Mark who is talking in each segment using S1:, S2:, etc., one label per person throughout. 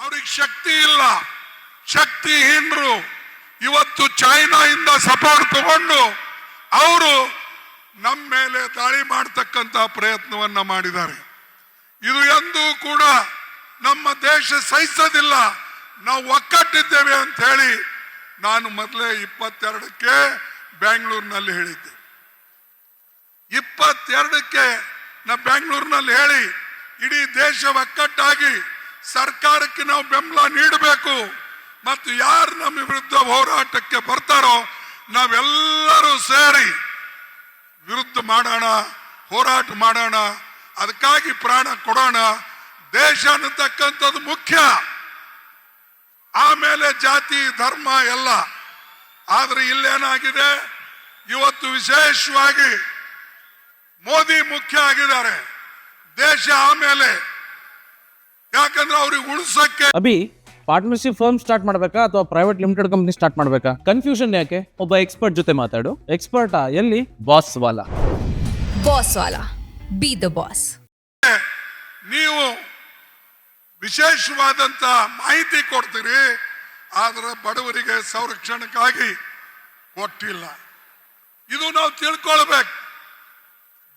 S1: ಅವ್ರಿಗೆ ಶಕ್ತಿ ಇಲ್ಲ. ಶಕ್ತಿಹೀನರು ಇವತ್ತು ಚೈನಾಯಿಂದ ಸಪೋರ್ಟ್ ತಗೊಂಡು ಅವರು ನಮ್ಮ ಮೇಲೆ ದಾಳಿ ಮಾಡತಕ್ಕಂತ ಪ್ರಯತ್ನವನ್ನ ಮಾಡಿದ್ದಾರೆ. ಇದು ಎಂದೂ ಕೂಡ ನಮ್ಮ ದೇಶ ಸಹಿಸೋದಿಲ್ಲ. ನಾವು ಒಕ್ಕಟ್ಟಿದ್ದೇವೆ ಅಂತ ಹೇಳಿ ನಾನು ಮೊದಲೇ ಇಪ್ಪತ್ತೆರಡಕ್ಕೆ ಬೆಂಗಳೂರಿನಲ್ಲಿ ಹೇಳಿದ್ದೆ. ಇಪ್ಪತ್ತೆರಡಕ್ಕೆ ನಾ ಬೆಂಗಳೂರಿನಲ್ಲಿ ಹೇಳಿ ಇಡೀ ದೇಶ ಒಕ್ಕಟ್ಟಾಗಿ ಸರ್ಕಾರಕ್ಕೆ ನಾವು ಬೆಂಬಲ ನೀಡಬೇಕು. ಮತ್ತು ಯಾರು ನಮ್ಮ ವಿರುದ್ಧ ಹೋರಾಟಕ್ಕೆ ಬರ್ತಾರೋ ನಾವೆಲ್ಲರೂ ಸೇರಿ ವಿರುದ್ಧ ಮಾಡೋಣ, ಹೋರಾಟ ಮಾಡೋಣ, ಅದಕ್ಕಾಗಿ ಪ್ರಾಣ ಕೊಡೋಣ. ದೇಶ ಅನ್ನತಕ್ಕಂಥದ್ದು ಮುಖ್ಯ. ಆಮೇಲೆ ಜಾತಿ, ಧರ್ಮ ಎಲ್ಲ. ಆದ್ರೆ ಇಲ್ಲೇನಾಗಿದೆ? ಇವತ್ತು ವಿಶೇಷವಾಗಿ ಮೋದಿ ಮುಖ್ಯ ಆಗಿದ್ದಾರೆ. ದೇಶ ಆಮೇಲೆ ಯಾಕಂದ್ರೆ ಅವ್ರಿಗೆ ಉಳಿಸಕ್ಕೆ
S2: ಅಭಿ ಪಾರ್ಟ್ನರ್ಶಿಪ್ ಫರ್ಮ್ ಸ್ಟಾರ್ಟ್ ಮಾಡ್ಬೇಕಾ ಅಥವಾ ಪ್ರೈವೇಟ್ ಲಿಮಿಟೆಡ್ ಕಂಪ್ನಿ ಸ್ಟಾರ್ಟ್ ಮಾಡ್ಬೇಕಾ? ಕನ್ಫ್ಯೂಷನ್ ಯಾಕೆ? ಒಬ್ಬ ಎಕ್ಸ್ಪರ್ಟ್ ಜೊತೆ ಮಾತಾಡು. ಎಕ್ಸ್ಪರ್ಟಾ ಎಲ್ಲಿ? Boss Vala.
S3: Boss Vala. Be the boss
S1: ನೀವು ವಿಶೇಷವಾದಂತ ಮಾಹಿತಿ ಕೊಡ್ತೀರಿ ಆದ್ರೆ ಬಡವರಿಗೆ ಸಂರಕ್ಷಣಕ್ಕಾಗಿ ಕೊಟ್ಟಿಲ್ಲ. ಇದು ನಾವು ತಿಳ್ಕೊಳ್ಬೇಕು.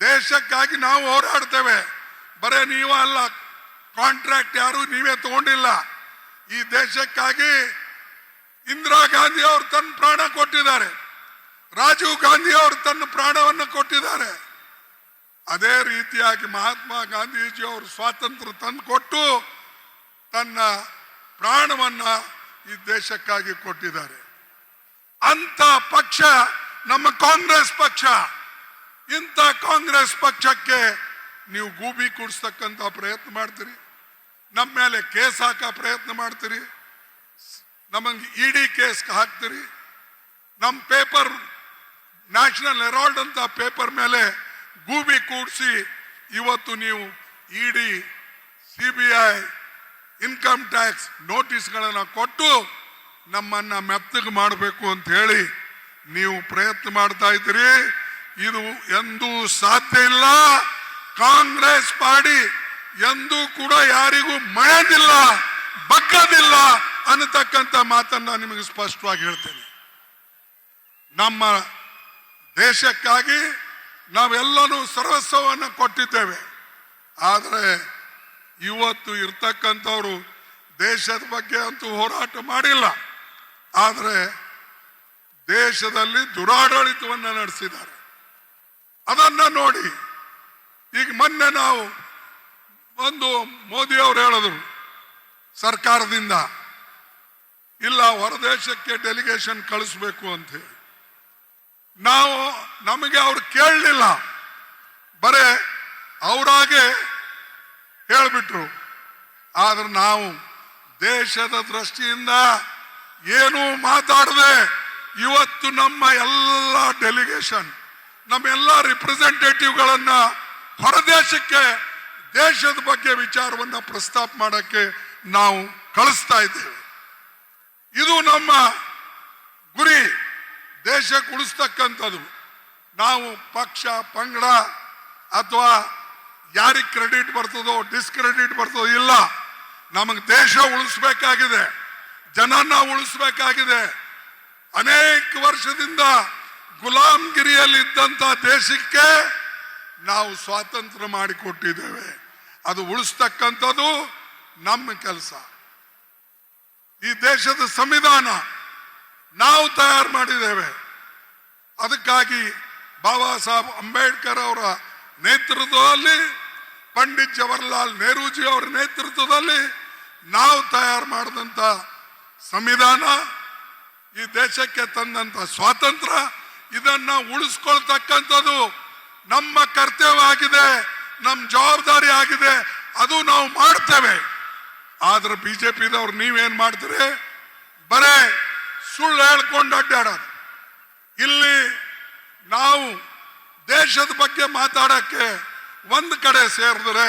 S1: ದೇಶಕ್ಕಾಗಿ ನಾವು ಹೋರಾಡ್ತೇವೆ. ಬರೇ ನೀವು ಅಲ್ಲ ಕಾಂಟ್ರಾಕ್ಟ್ ಯಾರು ನೀವೇ ತಗೊಂಡಿಲ್ಲ. ಈ ದೇಶಕ್ಕಾಗಿ ಇಂದಿರಾ ಗಾಂಧಿ ಅವರು ತನ್ನ ಪ್ರಾಣ ಕೊಟ್ಟಿದ್ದಾರೆ. ರಾಜೀವ್ ಗಾಂಧಿ ಅವರು ತನ್ನ ಪ್ರಾಣವನ್ನು ಕೊಟ್ಟಿದ್ದಾರೆ. ಅದೇ ರೀತಿಯಾಗಿ ಮಹಾತ್ಮ ಗಾಂಧೀಜಿ ಅವರು ಸ್ವಾತಂತ್ರ್ಯ ತಂದು ಕೊಟ್ಟು ತನ್ನ ಪ್ರಾಣವನ್ನ ಈ ದೇಶಕ್ಕಾಗಿ ಕೊಟ್ಟಿದ್ದಾರೆ. ಅಂತ ಪಕ್ಷ ನಮ್ಮ ಕಾಂಗ್ರೆಸ್ ಪಕ್ಷ. ಇಂಥ ಕಾಂಗ್ರೆಸ್ ಪಕ್ಷಕ್ಕೆ ನೀವು ಗೂಬಿ ಕೂಡಿಸ್ತಕ್ಕಂಥ ಪ್ರಯತ್ನ ಮಾಡ್ತೀರಿ. ನಮ್ಮ ಮೇಲೆ ಕೇಸ್ ಹಾಕೋ ಪ್ರಯತ್ನ ಮಾಡ್ತೀರಿ. ನಮಗೆ ಇಡಿ ಕೇಸ್ ಹಾಕ್ತೀರಿ. ನಮ್ಮ ಪೇಪರ್, ನ್ಯಾಷನಲ್ ಹೆರಾಲ್ಡ್ ಅಂತ ಪೇಪರ್ ಮೇಲೆ ಗೂಬಿ ಕೂಡಿಸಿ ಇವತ್ತು ನೀವು ED, C B I, income tax ನೋಟಿಸ್ಗಳನ್ನು ಕೊಟ್ಟು ನಮ್ಮನ್ನು ಮೆತ್ತಗೆ ಮಾಡಬೇಕು ಅಂತ ಹೇಳಿ ನೀವು ಪ್ರಯತ್ನ ಮಾಡ್ತಾ ಇದ್ದೀರಿ. ಇದು ಎಂದೂ ಸಾಧ್ಯ ಇಲ್ಲ. ಕಾಂಗ್ರೆಸ್ ಪಾರ್ಟಿ ಎಂದೂ ಕೂಡ ಯಾರಿಗೂ ಮಳೆದಿಲ್ಲ ಬಗ್ಗದಿಲ್ಲ ಅನ್ನತಕ್ಕಂಥ ಮಾತನ್ನ ನಿಮಗೆ ಸ್ಪಷ್ಟವಾಗಿ ಹೇಳ್ತೇನೆ. ನಮ್ಮ ದೇಶಕ್ಕಾಗಿ ನಾವೆಲ್ಲರೂ ಸರ್ವಸ್ವವನ್ನು ಕೊಟ್ಟಿದ್ದೇವೆ. ಆದರೆ ಇವತ್ತು ಇರ್ತಕ್ಕಂಥವ್ರು ದೇಶದ ಬಗ್ಗೆ ಅಂತೂ ಹೋರಾಟ ಮಾಡಿಲ್ಲ. ಆದರೆ ದೇಶದಲ್ಲಿ ದುರಾಡಳಿತವನ್ನು ನಡೆಸಿದ್ದಾರೆ. ಅದನ್ನ ನೋಡಿ ಈಗ ಮೊನ್ನೆ ನಾವು ಒಂದು ಮೋದಿ ಅವರು ಹೇಳಿದ್ರು ಸರ್ಕಾರದಿಂದ, ಇಲ್ಲ ಹೊರದೇಶಕ್ಕೆ ಡೆಲಿಗೇಷನ್ ಕಳಿಸ್ಬೇಕು ಅಂತ ಹೇಳಿ. ನಾವು ನಮಗೆ ಅವ್ರು ಕೇಳಲಿಲ್ಲ. ಬರೇ ಅವರಾಗೆ ಹೇಳಿಬಿಟ್ರು. ಆದ್ರೆ ನಾವು ದೇಶದ ದೃಷ್ಟಿಯಿಂದ ಏನೂ ಮಾತಾಡದೆ ಇವತ್ತು ನಮ್ಮ ಎಲ್ಲ ಡೆಲಿಗೇಷನ್ ನಮ್ಮೆಲ್ಲ ರಿಪ್ರೆಸೆಂಟೇಟಿವ್ಗಳನ್ನು ಹೊರದೇಶಕ್ಕೆ, ದೇಶದ ಬಗ್ಗೆ ವಿಚಾರವನ್ನ ಪ್ರಸ್ತಾಪ ಮಾಡಕ್ಕೆ ನಾವು ಕಳಿಸ್ತಾ ಇದ್ದೇವೆ. ಇದು ನಮ್ಮ ಗುರಿ, ದೇಶಕ್ಕೆ ಉಳಿಸ್ತಕ್ಕಂಥದ್ದು. ನಾವು ಪಕ್ಷ, ಪಂಗಡ ಅಥವಾ ಯಾರಿಗೆ ಕ್ರೆಡಿಟ್ ಬರ್ತದೋ, ಡಿಸ್ಕ್ರೆಡಿಟ್ ಬರ್ತದೋ ಇಲ್ಲ, ನಮಗೆ ದೇಶ ಉಳಿಸ್ಬೇಕಾಗಿದೆ ಜನನ ಉಳಿಸ್ಬೇಕಾಗಿದೆ. ಅನೇಕ ವರ್ಷದಿಂದ ಗುಲಾಮ್ಗಿರಿಯಲ್ಲಿ ಇದ್ದಂತ ದೇಶಕ್ಕೆ ನಾವು ಸ್ವಾತಂತ್ರ್ಯ ಮಾಡಿಕೊಟ್ಟಿದ್ದೇವೆ. ಅದು ಉಳಿಸ್ತಕ್ಕಂಥದ್ದು ನಮ್ಮ ಕೆಲಸ. ಈ ದೇಶದ ಸಂವಿಧಾನ ನಾವು ತಯಾರು ಮಾಡಿದ್ದೇವೆ. ಅದಕ್ಕಾಗಿ ಬಾಬಾ ಸಾಹೇಬ್ ಅಂಬೇಡ್ಕರ್ ಅವರ ನೇತೃತ್ವದಲ್ಲಿ, ಪಂಡಿತ್ ಜವಹರ್ಲಾಲ್ ನೆಹರೂಜಿ ಅವರ ನೇತೃತ್ವದಲ್ಲಿ ನಾವು ತಯಾರು ಮಾಡಿದಂಥ ಸಂವಿಧಾನ, ಈ ದೇಶಕ್ಕೆ ತಂದಂಥ ಸ್ವಾತಂತ್ರ್ಯ, ಇದನ್ನು ಉಳಿಸ್ಕೊಳ್ತಕ್ಕಂಥದ್ದು ನಮ್ಮ ಕರ್ತವ್ಯ ಆಗಿದೆ ನಮ್ಮ ಜವಾಬ್ದಾರಿ ಆಗಿದೆ, ಅದು ನಾವು ಮಾಡ್ತೇವೆ. ಆದ್ರೆ ಬಿಜೆಪಿದವ್ರು ನೀವೇನ್ ಮಾಡ್ತೀರಿ? ಬರೇ ಸುಳ್ಳು ಹೇಳ್ಕೊಂಡು ಅಡ್ಡಾಡೋದು. ಇಲ್ಲಿ ನಾವು ದೇಶದ ಬಗ್ಗೆ ಮಾತಾಡಕ್ಕೆ ಒಂದು ಕಡೆ ಸೇರಿದ್ರೆ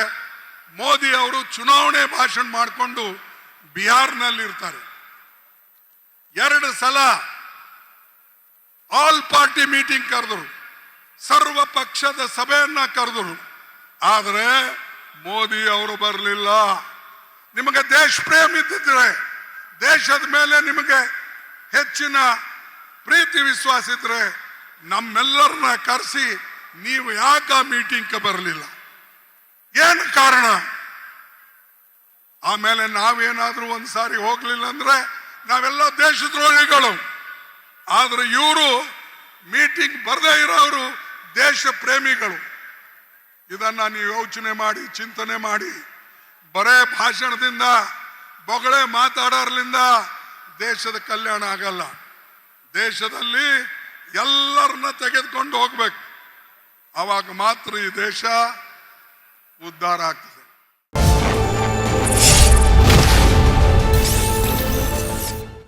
S1: ಮೋದಿ ಅವರು ಚುನಾವಣೆ ಭಾಷಣ ಮಾಡಿಕೊಂಡು ಬಿಹಾರ್ನಲ್ಲಿ ಇರ್ತಾರೆ. ಎರಡು ಸಲ ಆಲ್ ಪಾರ್ಟಿ ಮೀಟಿಂಗ್ ಕರೆದರು. ಸರ್ವ ಪಕ್ಷದ ಸಭೆಯನ್ನ ಕರೆದರು ಆದರೆ ಮೋದಿ ಅವರು ಬರಲಿಲ್ಲ. ನಿಮಗೆ ದೇಶ ಪ್ರೇಮ ಇದ್ದಿದ್ರೆ, ದೇಶದ ಮೇಲೆ ನಿಮಗೆ ಹೆಚ್ಚಿನ ಪ್ರೀತಿ ವಿಶ್ವಾಸ ಇದ್ರೆ ನಮ್ಮೆಲ್ಲರನ್ನ ಕರೆಸಿ ನೀವು ಯಾಕ ಮೀಟಿಂಗ್ ಬರಲಿಲ್ಲ? ಏನು ಕಾರಣ? ಆಮೇಲೆ ನಾವೇನಾದ್ರೂ ಒಂದ್ಸಾರಿ ಹೋಗ್ಲಿಲ್ಲ ಅಂದ್ರೆ ನಾವೆಲ್ಲ ದೇಶದ್ರೋಹಿಗಳು. ಆದ್ರೆ ಇವರು ಮೀಟಿಂಗ್ ಬರದೇ ಇರೋರು ದೇಶ ಪ್ರೇಮಿಗಳು ಇದನ್ನ ನೀವು ಯೋಚನೆ ಮಾಡಿ, ಚಿಂತನೆ ಮಾಡಿ. ಬರೇ ಭಾಷಣದಿಂದ, ಬೊಗಳೆ ಮಾತಾಡೋರ್ಲಿಂದ ದೇಶದ ಕಲ್ಯಾಣ ಆಗಲ್ಲ. ದೇಶದಲ್ಲಿ ಎಲ್ಲರನ್ನ ತೆಗೆದುಕೊಂಡು ಹೋಗ್ಬೇಕು. ಅವಾಗ ಮಾತ್ರ ಈ ದೇಶ ಉದ್ಧಾರ ಆಗ್ತದೆ.